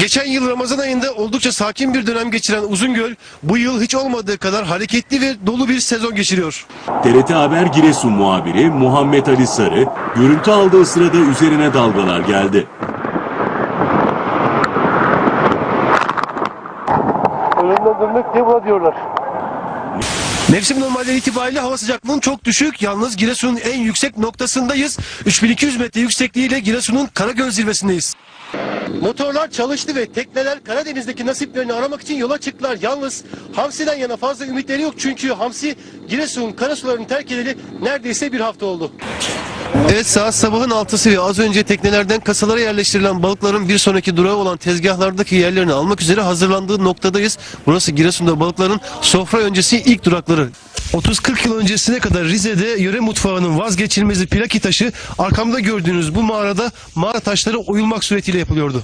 Geçen yıl Ramazan ayında oldukça sakin bir dönem geçiren Uzungöl bu yıl hiç olmadığı kadar hareketli ve dolu bir sezon geçiriyor. TRT Haber Giresun muhabiri Muhammed Ali Sarı, görüntü aldığı sırada üzerine dalgalar geldi. Ölümden dönmek diye buna diyorlar. Mevsim normalleri itibariyle hava sıcaklığının çok düşük. Yalnız Giresun'un en yüksek noktasındayız. 3200 metre yüksekliğiyle Giresun'un Karagöl zirvesindeyiz. Motorlar çalıştı ve tekneler Karadeniz'deki nasiplerini aramak için yola çıktılar. Yalnız Hamsi'den yana fazla ümitleri yok. Çünkü Hamsi Giresun karasularını terk edeli neredeyse bir hafta oldu. Evet saat sabahın altısı ve az önce teknelerden kasalara yerleştirilen balıkların bir sonraki durağı olan tezgahlardaki yerlerini almak üzere hazırlandığı noktadayız. Burası Giresun'da balıkların sofra öncesi ilk durakları. 30-40 yıl öncesine kadar Rize'de yöre mutfağının vazgeçilmezi plaki taşı arkamda gördüğünüz bu mağarada mağara taşları oyulmak suretiyle yapılıyordu.